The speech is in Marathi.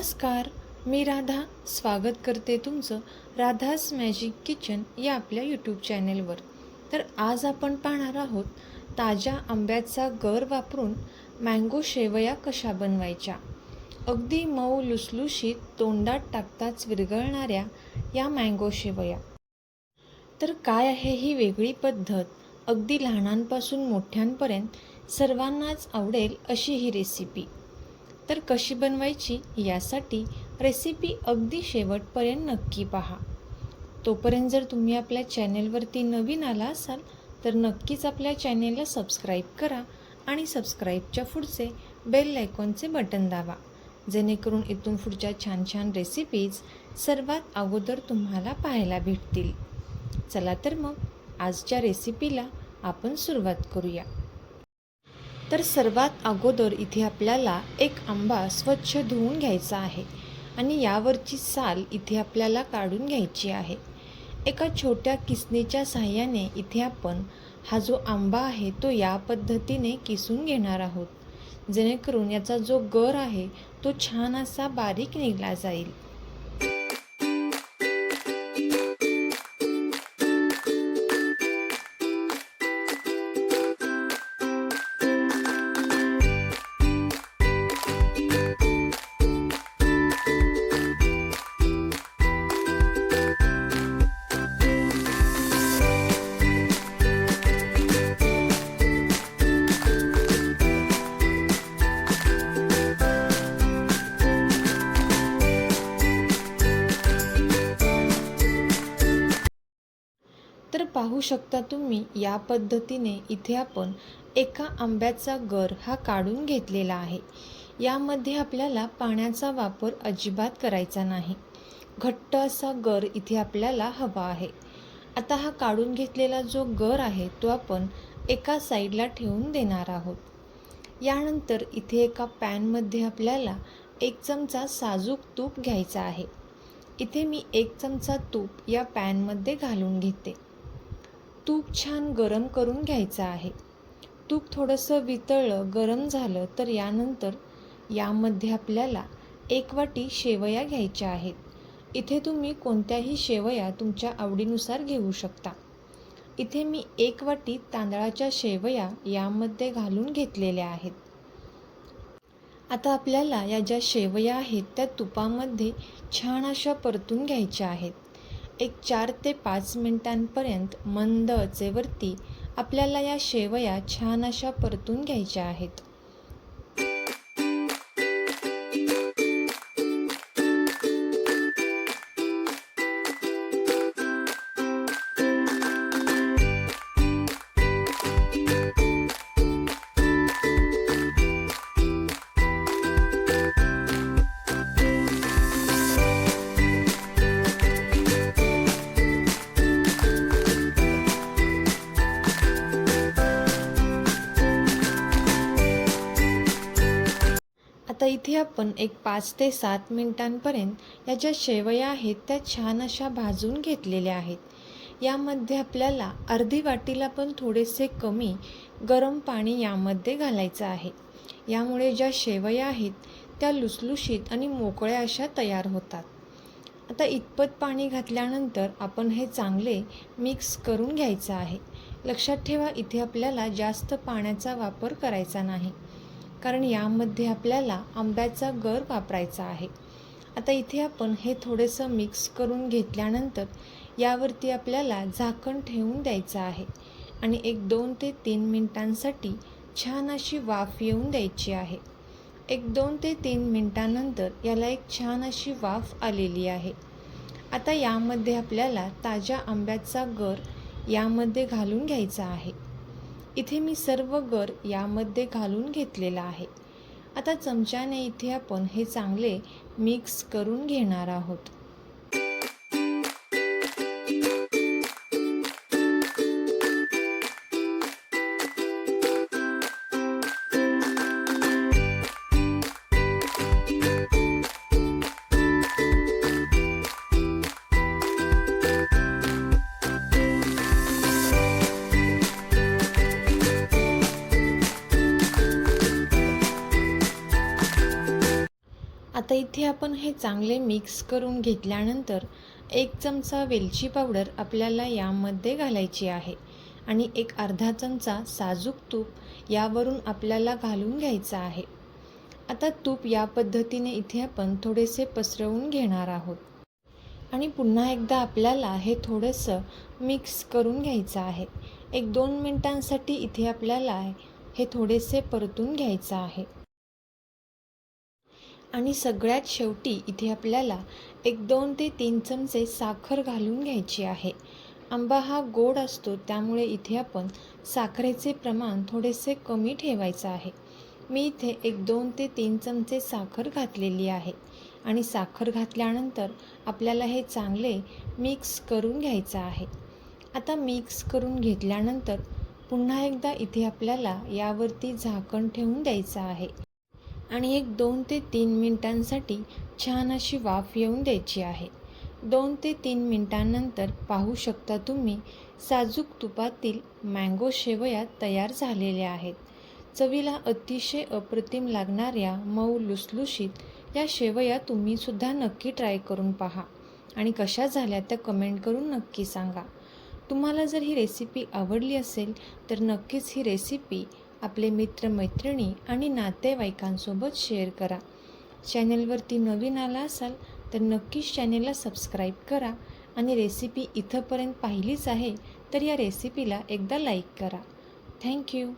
नमस्कार मी राधा. स्वागत करते तुमचं राधास मॅजिक किचन या आपल्या यूट्यूब चॅनेलवर तर आज आपण पाहणार आहोत ताज्या आंब्याचा गर वापरून मँगो शेवया कशा बनवायच्या? अगदी मऊ लुसलुशीत तोंडात टाकताच विरघळणाऱ्या या मँगो शेवया. तर काय आहे ही वेगळी पद्धत? अगदी लहानांपासून मोठ्यांपर्यंत सर्वांनाच आवडेल अशी ही रेसिपी तर कशी बनवायची यासाठी रेसिपी अगदी शेवटपर्यंत नक्की पहा. तोपर्यंत जर तुम्ही आपल्या चॅनेलवरती नवीन आला असाल तर नक्कीच आपल्या चॅनेलला सबस्क्राईब करा आणि सबस्क्राईबच्या पुढचे बेल आयकॉनचे बटन दाबा. जेणेकरून इथून पुढच्या छान छान रेसिपीज सर्वात अगोदर तुम्हाला पाहायला भेटतील. चला तर मग आजच्या रेसिपीला आपण सुरुवात करूया. तर सर्वात अगोदर इथे आपल्याला एक आंबा स्वच्छ धुवून घ्यायचा आहे आणि यावरची साल इथे आपल्याला काढून घ्यायची आहे. एका छोट्या किसणीच्या साह्याने इथे आपण हा जो आंबा आहे तो या पद्धतीने किसून घेणार आहोत. जेणेकरून याचा जो गर आहे तो छान असा बारीक निघला जाईल. तर पाहू शकता तुम्ही या पद्धतीने इथे आपण एका आंब्याचा गर हा काढून घेतलेला आहे. यामध्ये आपल्याला पाण्याचा वापर अजिबात करायचा नाही. घट्ट असा गर इथे आपल्याला हवा आहे. आता हा काढून घेतलेला जो गर आहे तो आपण एका साईडला ठेवून देणार आहोत. यानंतर इथे एका पॅनमध्ये आपल्याला एक चमचा साजूक तूप घ्यायचा आहे. इथे मी एक चमचा तूप या पॅनमध्ये घालून घेते. तूप छान गरम करून घ्यायचं आहे. तूप थोडंसं वितळलं गरम झालं तर यानंतर यामध्ये आपल्याला एक वाटी शेवया घ्यायच्या आहेत. इथे तुम्ही कोणत्याही शेवया तुमच्या आवडीनुसार घेऊ शकता. इथे मी एक वाटी तांदळाच्या शेवया यामध्ये घालून घेतलेल्या आहेत. आता आपल्याला या ज्या शेवया आहेत त्या तुपामध्ये छान अशा परतून घ्यायच्या आहेत. एक चार ते पाच मिनिटांपर्यंत मंद अचेवरती आपल्याला या शेवया छान अशा परतून घ्यायच्या आहेत. इथे आपण एक पाच ते सात मिनिटांपर्यंत या ज्या शेवया आहेत त्या छान अशा भाजून घेतलेल्या आहेत. यामध्ये आपल्याला अर्धी वाटीला पण थोडेसे कमी गरम पाणी यामध्ये घालायचं आहे. यामुळे ज्या शेवया आहेत त्या लुसलुशीत आणि मोकळ्या अशा तयार होतात. आता इतपत पाणी घातल्यानंतर आपण हे चांगले मिक्स करून घ्यायचं आहे. लक्षात ठेवा इथे आपल्याला जास्त पाण्याचा वापर करायचा नाही. कारण यामध्ये आपल्याला आंब्याचा गर वापरायचा आहे. आता इथे आपण हे थोडंसं मिक्स करून घेतल्यानंतर यावरती आपल्याला झाकण ठेवून द्यायचं आहे आणि एक दोन ते तीन मिनटांसाठी छान अशी वाफ येऊन द्यायची आहे. एक दोन ते तीन मिनटानंतर याला एक छान अशी वाफ आलेली आहे. आता यामध्ये आपल्याला ताज्या आंब्याचा गर यामध्ये घालून घ्यायचा आहे. इथे मी सर्व गर यामध्ये घालून घेतलेला आहे. आता चमच्याने इथे आपण हे चांगले मिक्स करून घेणार आहोत. आता इथे आपण हे चांगले मिक्स करून घेतल्यानंतर एक चमचा वेलची पावडर आपल्याला यामध्ये घालायची आहे. आणि एक अर्धा चमचा साजूक तूप यावरून आपल्याला घालून घ्यायचं आहे. आता तूप या पद्धतीने इथे आपण थोडेसे पसरवून घेणार आहोत. आणि पुन्हा एकदा आपल्याला हे थोडंसं मिक्स करून घ्यायचं आहे. एक दोन मिनटांसाठी इथे आपल्याला हे थोडेसे परतून घ्यायचं आहे. आणि सगळ्यात शेवटी इथे आपल्याला एक दोन ते तीन चमचे साखर घालून घ्यायची आहे. आंबा हा गोड असतो त्यामुळे इथे आपण साखरेचे प्रमाण थोडेसे कमी ठेवायचं आहे. मी इथे एक दोन ते तीन चमचे साखर घातलेली आहे आणि साखर घातल्यानंतर आपल्याला हे चांगले मिक्स करून घ्यायचं आहे. आता मिक्स करून घेतल्यानंतर पुन्हा एकदा इथे आपल्याला यावरती झाकण ठेवून द्यायचं आहे. आणि एक दोन ते तीन मिनिटांसाठी छान अशी वाफ येऊन द्यायची आहे. दोन ते तीन मिनिटांनंतर पाहू शकता तुम्ही साजूक तुपातील मँगो शेवया तयार झालेल्या आहेत. चवीला अतिशय अप्रतिम लागणाऱ्या मऊ लुसलुशीत या शेवया तुम्हीसुद्धा नक्की ट्राय करून पहा. आणि कशा झाल्या त्या कमेंट करून नक्की सांगा. तुम्हाला जर ही रेसिपी आवडली असेल तर नक्कीच ही रेसिपी आपले मित्रमैत्रिणी आणि नातेवाईकांसोबत शेअर करा. चॅनलवरती नवीन आला असाल तर नक्कीच चॅनेलला सबस्क्राईब करा आणि रेसिपी इथंपर्यंत पाहिलीच आहे तर या रेसिपीला एकदा लाईक करा. थँक्यू